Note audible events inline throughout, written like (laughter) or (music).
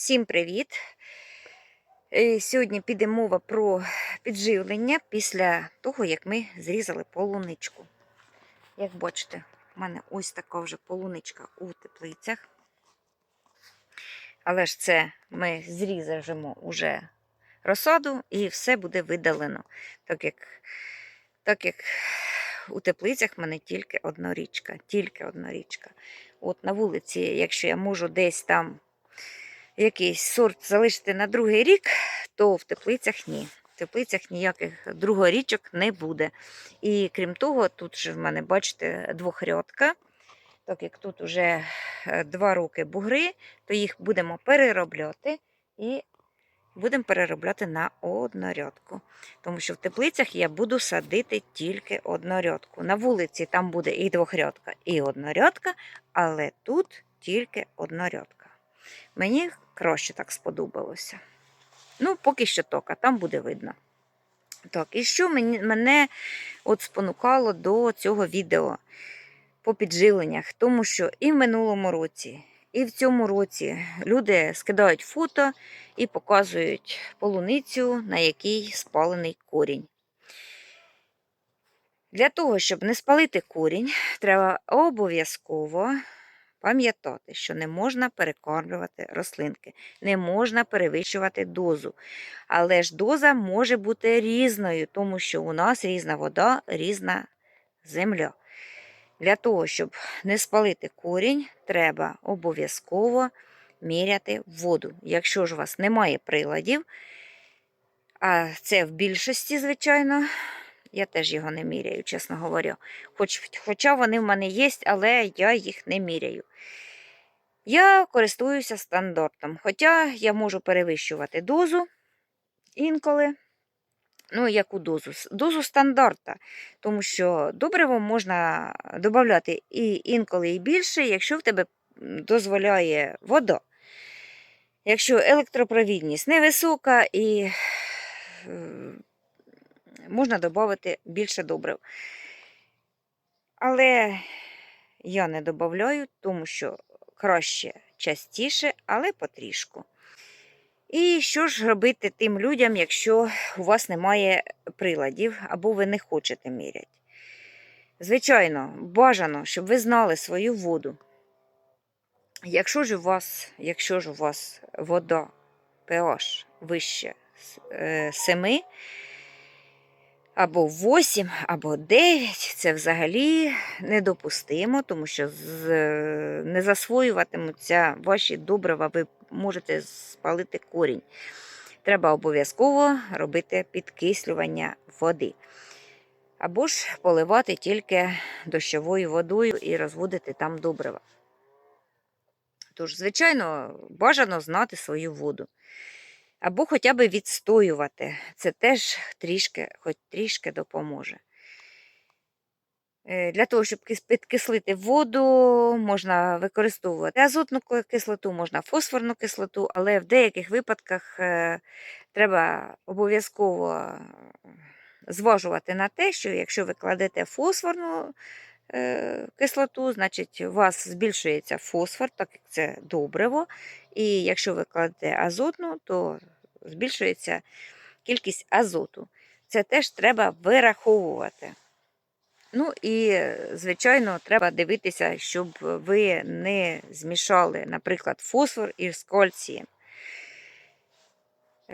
Всім привіт! Е, Сьогодні піде мова про підживлення після того, як ми зрізали полуничку. Як бачите, в мене ось така вже полуничка у теплицях. Але ж це ми зрізаємо уже розсаду і все буде видалено. Так як, так як у теплицях в мене тільки одна річка. Тільки одна річка. От на вулиці, якщо я можу десь там якийсь сорт залишити на другий рік, то в теплицях ні. В теплицях ніяких другорічок не буде. І крім того, тут же в мене, бачите, двохрядка. Так як тут вже два роки бугри, то їх будемо переробляти і будемо переробляти на однорядку. Тому що в теплицях я буду садити тільки однорядку. На вулиці там буде і двохрядка, і однорядка, але тут тільки однорядка. Мені краще так сподобалося. Ну, поки що так, а там буде видно. Так, і що мені, мене от спонукало до цього відео по підживленнях? Тому що і в минулому році, і в цьому році люди скидають фото і показують полуницю, на якій спалений корінь. Для того, щоб не спалити корінь, треба обов'язково пам'ятати, що не можна перекормлювати рослинки, не можна перевищувати дозу. Але ж доза може бути різною, тому що у нас різна вода, різна земля. Для того, щоб не спалити корінь, треба обов'язково міряти воду. Якщо ж у вас немає приладів, а це в більшості, звичайно, я теж його не міряю, чесно говоря. Хоч, Хоча вони в мене є, але я їх не міряю. Я користуюся стандартом. Хоча я можу перевищувати дозу інколи. Ну, яку дозу? Дозу стандарта. Тому що добриво можна додати і інколи і більше, якщо в тебе дозволяє вода. Якщо електропровідність невисока і можна додати більше добрив. Але я не додаю, тому що краще частіше, але потрішку. І що ж робити тим людям, якщо у вас немає приладів або ви не хочете міряти? Звичайно, бажано, щоб ви знали свою воду. Якщо ж у вас, якщо ж у вас вода pH вище 7, або 8, або 9 це взагалі недопустимо, тому що з, не засвоюватимуться ваші добрива, ви можете спалити корінь. Треба обов'язково робити підкислювання води. Або ж поливати тільки дощовою водою і розводити там добрива. Тож, звичайно, бажано знати свою воду або хоча б відстоювати. Це теж трішки, хоч трішки допоможе. Е, для того, щоб підкислити воду, можна використовувати азотну кислоту, можна фосфорну кислоту, але в деяких випадках е, треба обов'язково зважувати на те, що якщо ви кладете фосфорну е, кислоту, значить у вас збільшується фосфор, так як це добриво. І якщо ви кладете азотну, то збільшується кількість азоту. Це теж треба вираховувати. Ну і, звичайно, треба дивитися, щоб ви не змішали, наприклад, фосфор із кальцієм.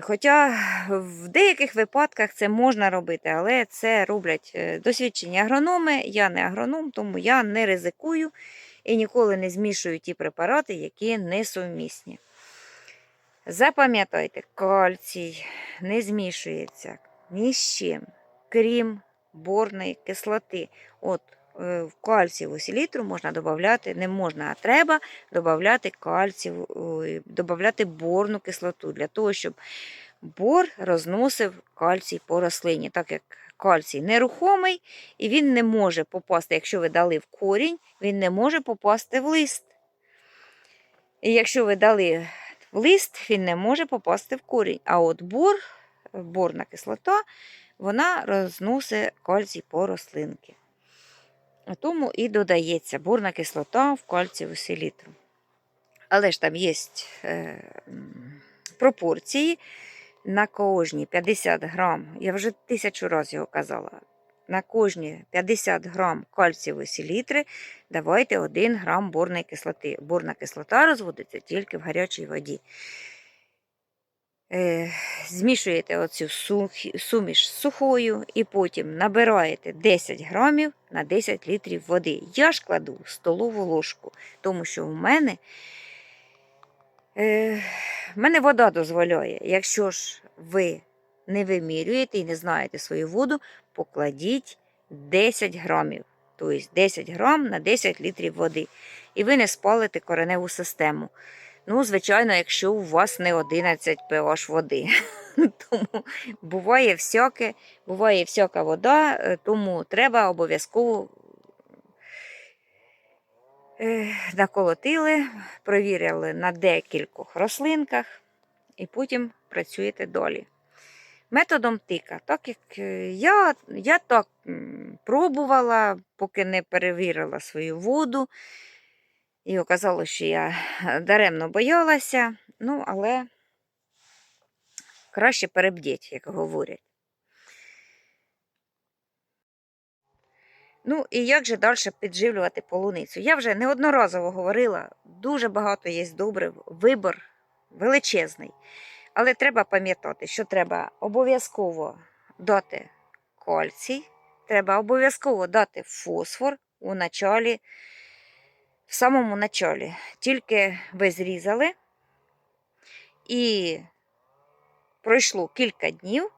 Хоча в деяких випадках це можна робити, але це роблять е, досвідчені агрономи. Я не агроном, тому я не ризикую і ніколи не змішую ті препарати, які несумісні. Запам'ятайте, кальцій не змішується ні з чим, крім борної кислоти. От е, В кальцієву селітру можна додати, не можна, а треба додати кальцію, додати борну кислоту, для того, щоб бор розносив кальцій по рослині, так як кальцій нерухомий, і він не може попасти, якщо ви дали в корінь, він не може попасти в лист. І якщо ви дали в лист, він не може попасти в корінь. А от бор, борна кислота, вона розносить кальцій по рослинки. Тому і додається борна кислота в кальцієву селітру. Але ж там є е, пропорції. На кожні 50 грам, я вже тисячу разів його казала, на кожні 50 грам кальцієвої селітри давайте 1 грам борної кислоти. Борна кислота розводиться тільки в гарячій воді. Е, змішуєте оцю суміш з сухою і потім набираєте 10 грамів на 10 літрів води. Я ж кладу столову ложку, тому що в мене, е, мене вода дозволяє. Якщо ж ви не вимірюєте і не знаєте свою воду, покладіть 10 грамів. Тобто 10 грам на 10 літрів води. І ви не спалите кореневу систему. Ну, звичайно, якщо у вас не 11 pH води. (laughs) Тому буває всяке, буває всяка вода, е, тому треба обов'язково наколотили, провірили на декількох рослинках і потім працюєте далі. Методом тика, так як е, я, я так пробувала, поки не перевірила свою воду. І оказалось, що я даремно боялася, ну, але краще перебдіть, як говорять. Ну і як же далі підживлювати полуницю? Я вже неодноразово говорила, дуже багато є добрив, вибор величезний. Але треба пам'ятати, що треба обов'язково дати кальцій, треба обов'язково дати фосфор у началі, в самому началі. Тільки ви зрізали і пройшло кілька днів.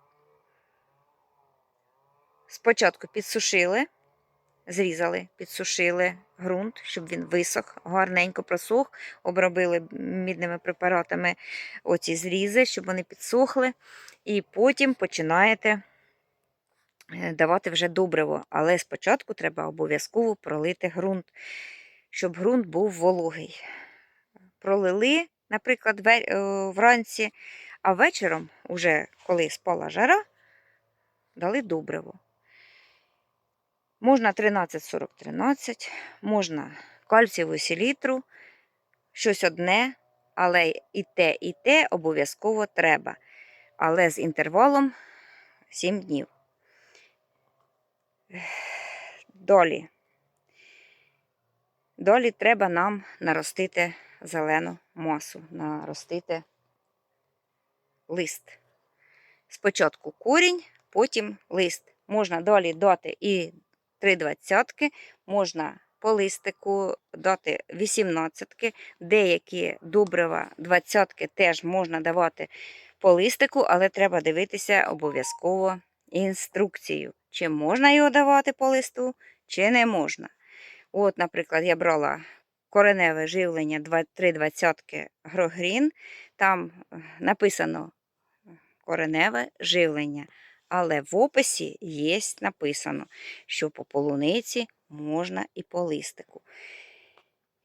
Спочатку підсушили, зрізали, підсушили ґрунт, щоб він висох, гарненько просох, обробили мідними препаратами оці зрізи, щоб вони підсохли. І потім починаєте е, давати вже добриво. Але спочатку треба обов'язково пролити ґрунт, щоб ґрунт був вологий. Пролили, наприклад, е, вранці, а вечором, уже коли спала жара, дали добриво. Можна 13-40-13, можна кальцієву селітру, щось одне, але і те, і те обов'язково треба. Але з інтервалом 7 днів. Далі. Далі треба нам наростити зелену масу, наростити лист. Спочатку корінь, потім лист. Можна далі дати і три двадцятки, можна по листику дати 18, деякі добрива двадцятки теж можна давати по листику, але треба дивитися обов'язково інструкцію, чи можна його давати по листу, чи не можна. От, наприклад, я брала кореневе живлення 3 двадцятки Грогрін, там е, написано кореневе живлення. Але в описі є написано, що по полуниці можна і по листику.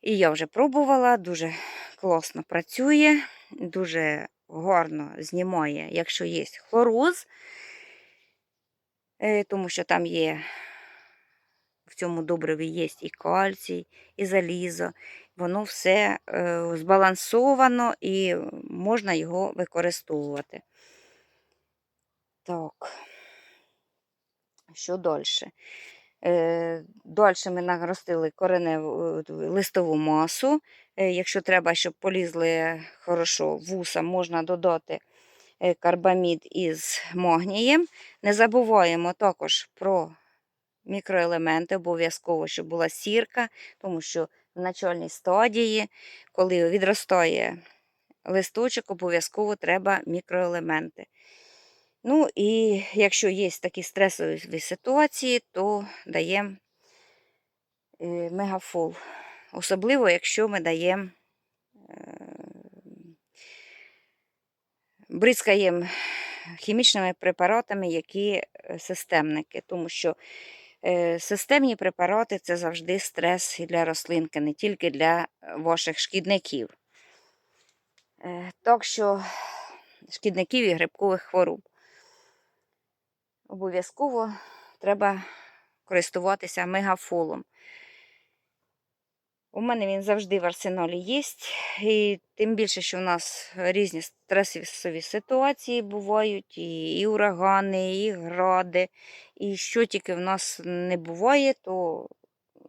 І я вже пробувала, дуже класно працює, дуже гарно знімає, якщо є хлороз, е, тому що там є, в цьому добриві є і кальцій, і залізо. Воно все е, збалансовано і можна його використовувати. Так. Що далі? Е, далі ми наростили кореневу листову масу. Е, якщо треба, щоб полізли хорошо вуса, можна додати е, карбамід із магнієм. Не забуваємо також про мікроелементи, обов'язково, щоб була сірка, тому що в начальній стадії, коли відростає листочок, обов'язково треба мікроелементи. Ну і якщо є такі стресові ситуації, то даємо е, мегафол. Особливо, якщо ми даємо е, бризкаємо хімічними препаратами, які е, системники, тому що е, системні препарати це завжди стрес і для рослинки, не тільки для ваших шкідників. Е, Так що шкідників і грибкових хвороб обов'язково треба користуватися мегафолом. У мене він завжди в арсеналі є. І тим більше, що в нас різні стресові ситуації бувають, і, і урагани, і гради, і що тільки в нас не буває, то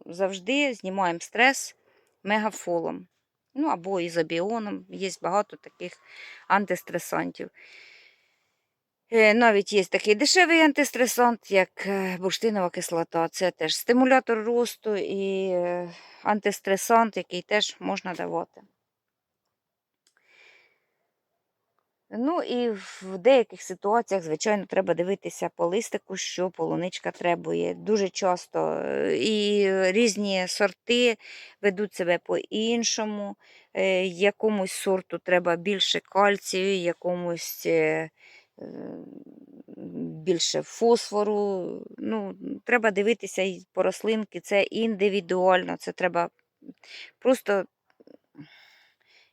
завжди знімаємо стрес мегафолом. Ну або ізобіоном. Є багато таких антистресантів. Е, Навіть є такий дешевий антистресант, як е, бурштинова кислота. Це теж стимулятор росту і е, антистресант, який теж можна давати. Ну і в деяких ситуаціях, звичайно, треба дивитися по листику, що полуничка требує. Дуже часто і різні сорти ведуть себе по-іншому. Якомусь сорту треба більше кальцію, якомусь більше фосфору. Ну, треба дивитися і по рослинки, це індивідуально, це треба просто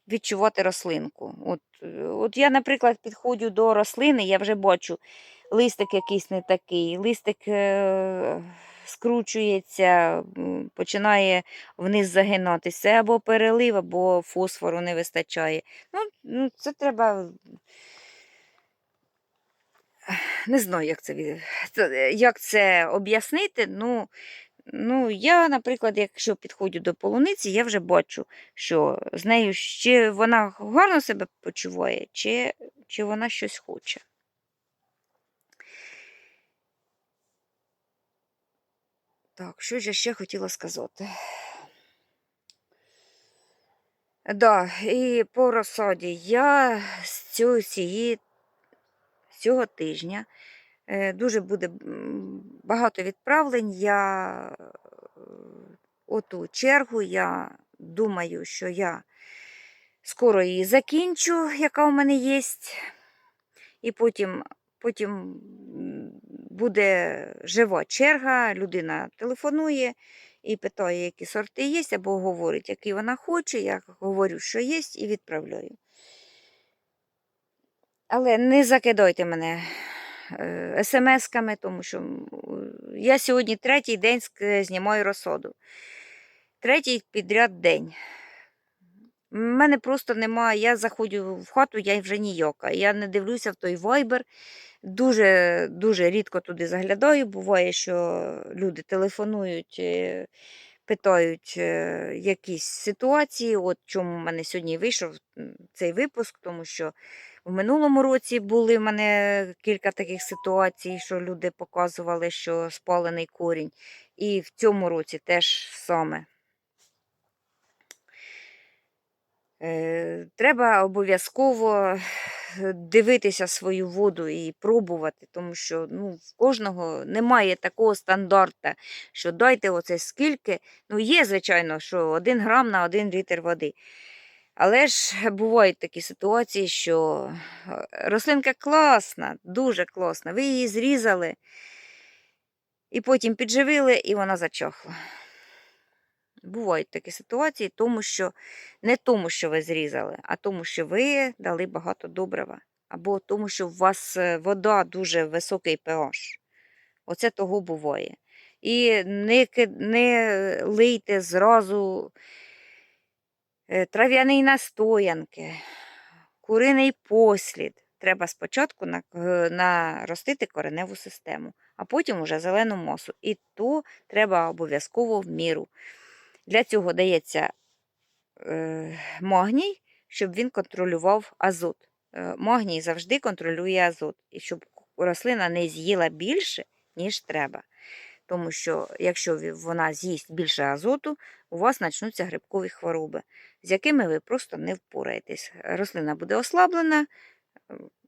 відчувати рослинку. От, от я, наприклад, підходжу до рослини, я вже бачу листик якийсь не такий, листик е, скручується, починає вниз загинатися, або перелив, або фосфору не вистачає. Ну, ну, це треба. Не знаю, як це, як це об'яснити. Ну, ну, я, наприклад, якщо підходжу до полуниці, я вже бачу, що з нею чи вона гарно себе почуває, чи, чи вона щось хоче. Так, що ж я ще хотіла сказати? Да, і по розсаді я з цієї, цього тижня е, дуже буде багато відправлень. Я е, оту чергу, я думаю, що я скоро її закінчу, яка у мене є. І потім, потім буде жива черга, людина телефонує і питає, які сорти є, або говорить, які вона хоче. Я говорю, що є, і відправляю. Але не закидайте мене е, смс-ками, тому що я сьогодні третій день знімаю розсоду. Третій підряд день. У мене просто немає. Я заходжу в хату, я вже ніяка. Я не дивлюся в той вайбер. Дуже, дуже рідко туди заглядаю. Буває, що люди телефонують, е, питають е, якісь ситуації. От чому в мене сьогодні вийшов цей випуск, тому що в минулому році були в мене кілька таких ситуацій, що люди показували, що спалений корінь. І в цьому році теж саме. Е, Треба обов'язково дивитися свою воду і пробувати, тому що ну, в кожного немає такого стандарта, що дайте оце скільки. Ну, є, звичайно, що 1 грам на 1 літр води. Але ж бувають такі ситуації, що е, рослинка класна, дуже класна. Ви її зрізали і потім підживили, і вона зачахла. Бувають такі ситуації, тому що не тому, що ви зрізали, а тому, що ви дали багато добрива. Або тому, що у вас е, вода дуже високий pH. Оце того буває. І не, не лийте зразу е, трав'яний настоянки, куриний послід. Треба спочатку е, наростити кореневу систему, а потім уже зелену масу. І то треба обов'язково в міру. Для цього дається е, магній, щоб він контролював азот. Е, магній завжди контролює азот, і щоб рослина не з'їла більше, ніж треба. Тому що якщо вона з'їсть більше азоту, у вас почнуться грибкові хвороби, з якими ви просто не впораєтесь. Рослина буде ослаблена,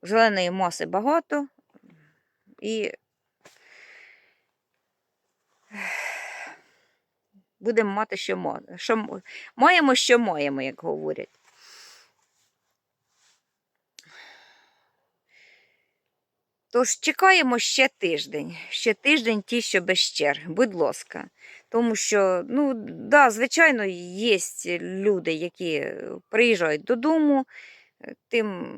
зеленої маси багато, і будемо мати, що, мо- що маємо, що маємо, як говорять. Тож чекаємо ще тиждень, ще тиждень ті, що без черг, будь ласка. Тому що, ну, да, звичайно, є люди, які приїжджають додому, е, тим,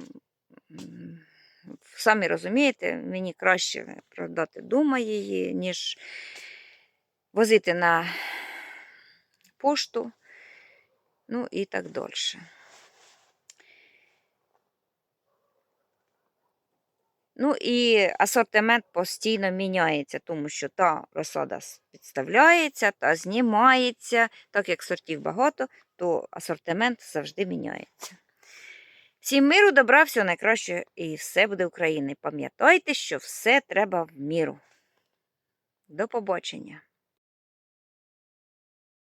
самі розумієте, мені краще продати дома її, ніж возити на пошту. Ну і так далі. Ну і асортимент постійно міняється, тому що та розсада підставляється, та знімається. Так як сортів багато, то асортимент завжди міняється. Всім миру, добра, всього найкраще і все буде України. Пам'ятайте, що все треба в міру. До побачення!